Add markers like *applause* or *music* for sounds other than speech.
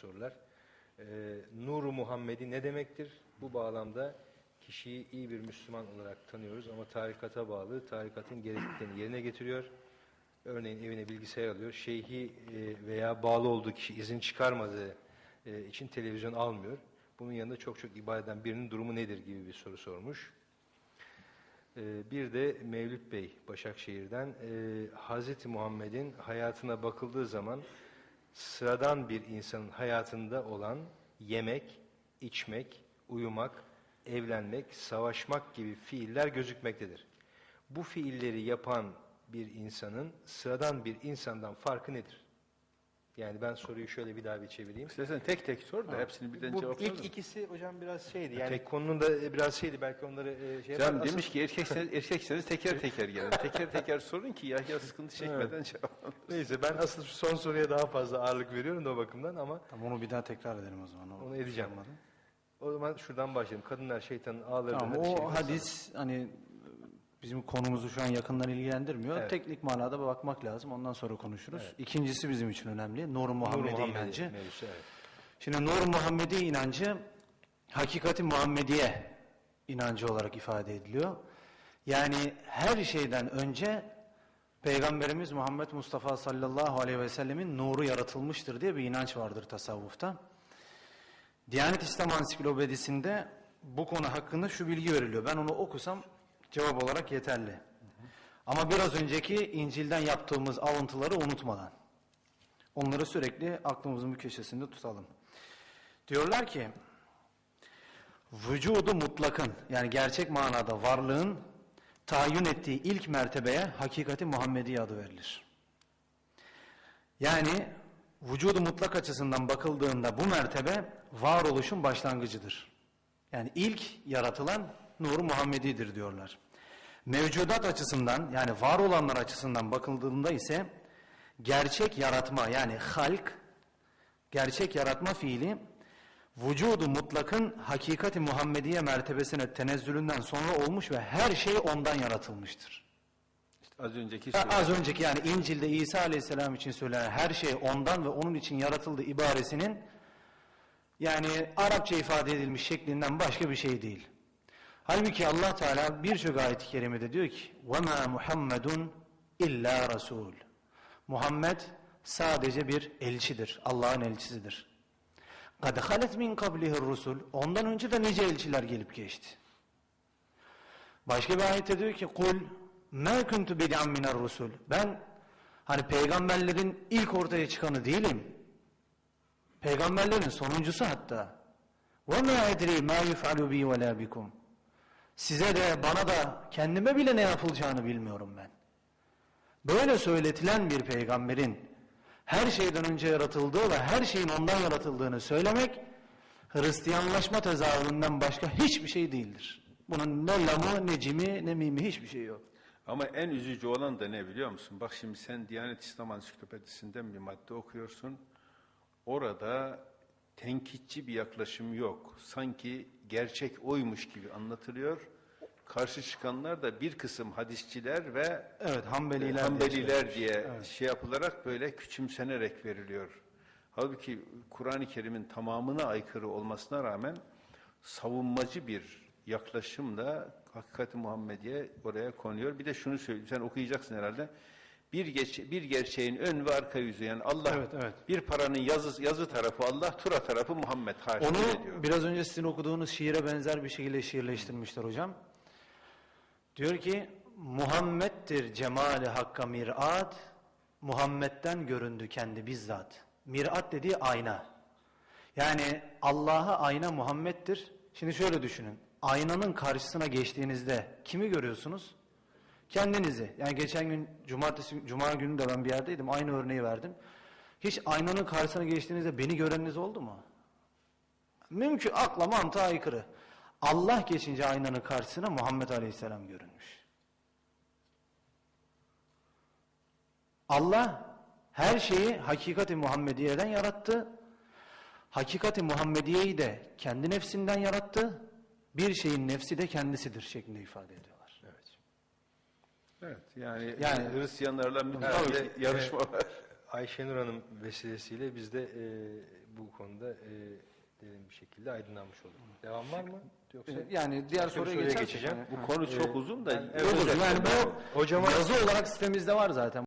sorular. Ee, Nuru Muhammedi ne demektir? Bu bağlamda kişiyi iyi bir Müslüman olarak tanıyoruz ama tarikata bağlı, tarikatın gerekliliklerini yerine getiriyor. Örneğin evine bilgisayar alıyor. Şeyhi e, veya bağlı olduğu kişi izin çıkarmadığı e, için televizyon almıyor. Bunun yanında çok çok ibadet eden birinin durumu nedir gibi bir soru sormuş. Ee, Bir de Mevlüt Bey Başakşehir'den e, Hazreti Muhammed'in hayatına bakıldığı zaman sıradan bir insanın hayatında olan yemek, içmek, uyumak, evlenmek, savaşmak gibi fiiller gözükmektedir. Bu fiilleri yapan bir insanın sıradan bir insandan farkı nedir? Yani ben soruyu şöyle bir daha bir çevireyim. İstersen tek tek sor da hepsini birden Bu ilk ikisi hocam biraz şeydi. Yani Tek- konunun da biraz şeydi belki onları e, şey Can yapar. Demiş ki *laughs* erkekseniz, erkekseniz teker teker gelin. teker teker sorun ki Yahya sıkıntı çekmeden cevap. Neyse ben asıl şu son soruya daha fazla ağırlık veriyorum da o bakımdan ama Tamam onu bir daha tekrar edelim o zaman. O onu edeceğim. şey olmadı. O zaman şuradan başlayalım. Kadınlar şeytanın ağları Tamam o şeytan hadis hani bizim konumuzu şu an yakından ilgilendirmiyor. Evet. Teknik manada bakmak lazım. Ondan sonra konuşuruz. İkincisi bizim için önemli. Nur Muhammedi inancı. mevzusu, evet. Şimdi Nur Muhammedi inancı hakikati Muhammediye inancı olarak ifade ediliyor. Yani her şeyden önce Peygamberimiz Muhammed Mustafa sallallahu aleyhi ve sellemin nuru yaratılmıştır diye bir inanç vardır tasavvufta. Diyanet İslam Ansiklopedisinde bu konu hakkında şu bilgi veriliyor. Ben onu okusam cevap olarak yeterli. Ama biraz önceki İncil'den yaptığımız alıntıları unutmadan. Onları sürekli aklımızın bir köşesinde tutalım. Diyorlar ki vücudu mutlakın yani gerçek manada varlığın tayin ettiği ilk mertebeye hakikati Muhammedi adı verilir. Yani vücudu mutlak açısından bakıldığında bu mertebe varoluşun başlangıcıdır. Yani ilk yaratılan nuru Muhammedi'dir diyorlar. Mevcudat açısından yani var olanlar açısından bakıldığında ise gerçek yaratma yani halk gerçek yaratma fiili vücudu mutlakın hakikati Muhammediye mertebesine tenezzülünden sonra olmuş ve her şey ondan yaratılmıştır. İşte az önceki soru. Az önceki yani İncil'de İsa Aleyhisselam için söylenen her şey ondan ve onun için yaratıldı ibaresinin yani Arapça ifade edilmiş şeklinden başka bir şey değil. Halbuki Allah Teala birçok ayet-i kerimede diyor ki وَمَا Muhammedun illa Rasul. Muhammed sadece bir elçidir. Allah'ın elçisidir. قَدْ خَلَتْ مِنْ قَبْلِهِ الرُّسُلُ Ondan önce de nice elçiler gelip geçti. Başka bir ayette diyor ki kul ma kuntu bid'an minar rusul. Ben hani peygamberlerin ilk ortaya çıkanı değilim. Peygamberlerin sonuncusu hatta. Ve ma edri ma yuf'alu bi ve la bikum. Size de bana da kendime bile ne yapılacağını bilmiyorum ben. Böyle söyletilen bir peygamberin her şeyden önce yaratıldığı ve her şeyin ondan yaratıldığını söylemek Hristiyanlaşma tezahüründen başka hiçbir şey değildir. Bunun ne lamı, ne cimi, ne mimi hiçbir şey yok. Ama en üzücü olan da ne biliyor musun? Bak şimdi sen Diyanet İslam Ansiklopedisinden bir madde okuyorsun. Orada tenkitçi bir yaklaşım yok. Sanki gerçek oymuş gibi anlatılıyor. Karşı çıkanlar da bir kısım hadisçiler ve Evet, Hanbeliler, Hanbeliler diye diye söylemiş. şey yapılarak böyle küçümsenerek veriliyor. Halbuki Kur'an-ı Kerim'in tamamına aykırı olmasına rağmen savunmacı bir yaklaşımla hakikati Muhammediye oraya konuyor. Bir de şunu söyleyeyim, sen okuyacaksın herhalde. Bir, geç, bir gerçeğin ön ve arka yüzü yani Allah Evet, evet. bir paranın yazı, yazı tarafı Allah, tura tarafı Muhammed diyor. Onu biraz önce sizin okuduğunuz şiire benzer bir şekilde şiirleştirmişler hocam. Diyor ki Muhammed'dir cemali hakka mirat, Muhammed'den göründü kendi bizzat. Mirat dediği ayna. Yani Allah'a ayna Muhammed'dir. Şimdi şöyle düşünün. Aynanın karşısına geçtiğinizde kimi görüyorsunuz? Kendinizi. Yani geçen gün cumartesi cuma günü de ben bir yerdeydim. Aynı örneği verdim. Hiç aynanın karşısına geçtiğinizde beni göreniniz oldu mu? Mümkün akla mantığa aykırı. Allah geçince aynanın karşısına Muhammed Aleyhisselam görünmüş. Allah her şeyi hakikati Muhammediye'den yarattı. Hakikati Muhammediye'yi de kendi nefsinden yarattı. Bir şeyin nefsi de kendisidir şeklinde ifade ediyorlar. Evet. Yani, Yani- Hristiyanlarla müthiş yarışma var. *laughs* Ayşenur Hanım vesilesiyle biz de e, bu konuda e, derin bir şekilde aydınlanmış olduk. Devam var mı? Yoksa Yani diğer soruya geçeceğim. yani. Bu konu çok uzun da ben- evet, hocam, Yani bu hocama yazı olarak sitemizde var zaten.